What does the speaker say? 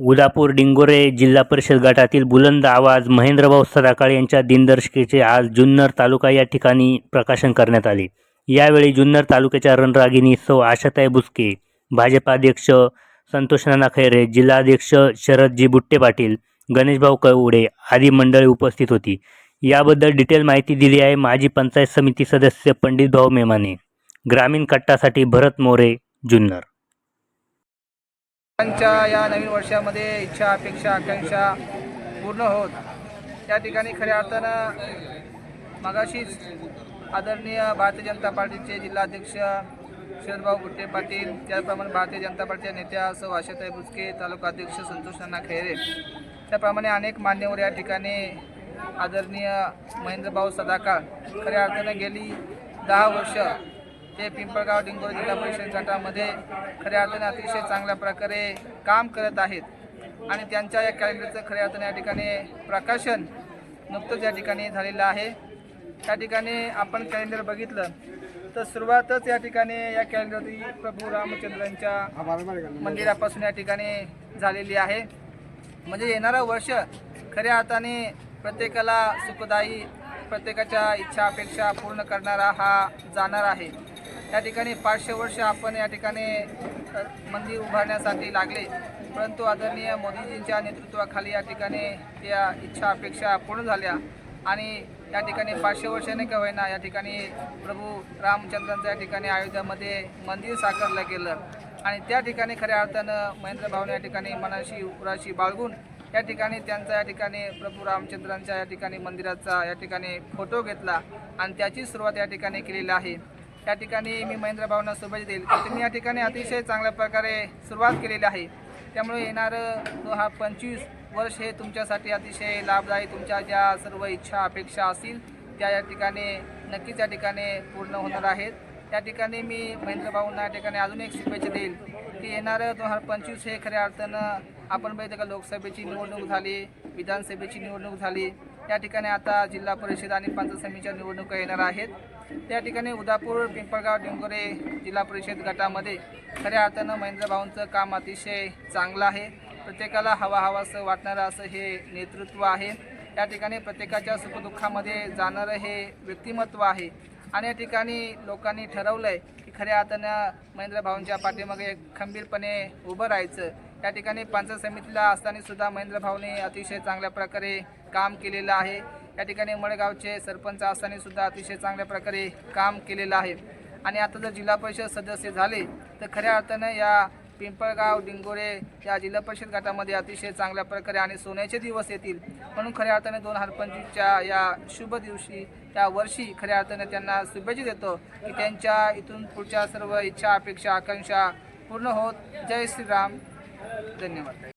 उदापूर डिंगोरे जिल्हा परिषद गटातील बुलंद आवाज महेंद्रभाऊ सदाकाळ यांच्या दिनदर्शिकेचे आज जुन्नर तालुका या ठिकाणी प्रकाशन करण्यात आले. यावेळी जुन्नर तालुक्याच्या रणरागिणी सौ आशाताई बुस्के भाजपाध्यक्ष संतोष नाना खैरे जिल्हाध्यक्ष शरदजी बुट्टे पाटील गणेशभाऊ कवडे आदी मंडळी उपस्थित होती. याबद्दल डिटेल माहिती दिली आहे माजी पंचायत समिती सदस्य पंडित भाऊ मेमाने. ग्रामीण कट्टासाठी भरत मोरे जुन्नर. त्यांच्या या नवीन वर्षामध्ये इच्छा अपेक्षा आकांक्षा पूर्ण होत. त्या ठिकाणी खऱ्या अर्थानं मगाशीच आदरणीय भारतीय जनता पार्टीचे जिल्हाध्यक्ष शरदभाऊ गुट्टे पाटील त्याचप्रमाणे भारतीय जनता पार्टीच्या नेत्या असं आशाताई बुचके तालुका अध्यक्ष संतोष नाना खैरे. त्याप्रमाणे अनेक मान्यवर या ठिकाणी आदरणीय महेंद्रभाऊ सदाकाळ खऱ्या अर्थानं गेली दहा वर्ष ते पिंपळगाव डिंगोर जिल्हा परिषद गटामध्ये खऱ्या अर्थाने अतिशय चांगल्या प्रकारे काम करत आहेत. आणि त्यांच्या या कॅलेंडरचं खऱ्या अर्थाने या ठिकाणी प्रकाशन नुकतंच या ठिकाणी झालेलं आहे. त्या ठिकाणी आपण कॅलेंडर बघितलं तर सुरुवातच या ठिकाणी या कॅलेंडरची प्रभू रामचंद्रांच्या मंदिरापासून या ठिकाणी झालेली आहे. म्हणजे येणारं वर्ष खऱ्या अर्थाने प्रत्येकाला सुखदायी प्रत्येकाच्या इच्छा अपेक्षा पूर्ण करणारा हा जाणार आहे. या ठिकाणी पाचशे वर्ष आपण या ठिकाणी मंदिर उभारण्यासाठी लागले परंतु आदरणीय मोदीजींच्या नेतृत्वाखाली या ठिकाणी त्या इच्छा अपेक्षा पूर्ण झाल्या आणि या ठिकाणी पाचशे वर्षाने का होईना या ठिकाणी प्रभू रामचंद्रांचं या ठिकाणी अयोध्यामध्ये मंदिर साकारलं गेलं आणि त्या ठिकाणी खऱ्या अर्थानं महेंद्र या ठिकाणी मनाशी उराशी बाळगून या ठिकाणी त्यांचा या ठिकाणी प्रभू रामचंद्रांच्या या ठिकाणी मंदिराचा या ठिकाणी फोटो घेतला आणि त्याची सुरुवात या ठिकाणी केलेली आहे या ठिकाणी मी महेंद्र भावना शुभेच्छा देईल. त्यांनी या ठिकाणी अतिशय चांगल्या प्रकारे सुरुवात केलेली आहे. त्यामुळे येणारं दोन हा पंचवीस वर्ष हे तुमच्यासाठी अतिशय लाभदायी तुमच्या ज्या सर्व इच्छा अपेक्षा असतील त्या या ठिकाणी नक्कीच या ठिकाणी पूर्ण होणार आहेत. त्या ठिकाणी मी महेंद्र भाऊंना या ठिकाणी अजून एक शुभेच्छा देईल की येणारं दोन हजार पंचवीस हे खऱ्या अर्थानं आपण बघितलं का लोकसभेची निवडणूक झाली विधानसभेची निवडणूक झाली या ठिकाणी आता जिल्हा परिषद आणि पंचायत समितीच्या निवडणुका येणार आहेत. त्या ठिकाणी उदापूर पिंपळगाव डिंगोरे जिल्हा परिषद गटामध्ये खऱ्या अर्थानं महेंद्रभाऊंचं काम अतिशय चांगलं आहे. प्रत्येकाला हवा हवासं वाटणारं असं हे नेतृत्व आहे. या ठिकाणी प्रत्येकाच्या सुखदुःखामध्ये जाणारं हे व्यक्तिमत्व आहे. आणि या ठिकाणी लोकांनी ठरवलं आहे की खऱ्या अर्थानं महेंद्रभाऊंच्या पाठीमागे खंबीरपणे उभं राहायचं. या ठिकाणी पंचायत समितीला असताना सुद्धा महेंद्रभाऊने अतिशय चांगल्या प्रकारे काम केलेलं आहे. या ठिकाणी मळगावचे सरपंच असताना सुद्धा अतिशय चांगल्या प्रकारे काम केलेलं आहे. आणि आता जर जिल्हा परिषद सदस्य झाले तर खऱ्या अर्थानं या पिंपळगाव डिंगोरे या जिल्हा परिषद गटामध्ये अतिशय चांगल्या प्रकारे आणि सोन्याचे दिवस येतील. म्हणून खऱ्या अर्थाने दोन हजार पंचवीसच्या या शुभ दिवशी त्या वर्षी खऱ्या अर्थाने त्यांना शुभेच्छा देतो की त्यांच्या इथून पुढच्या सर्व इच्छा अपेक्षा आकांक्षा पूर्ण होत. जय श्रीराम. धन्यवाद.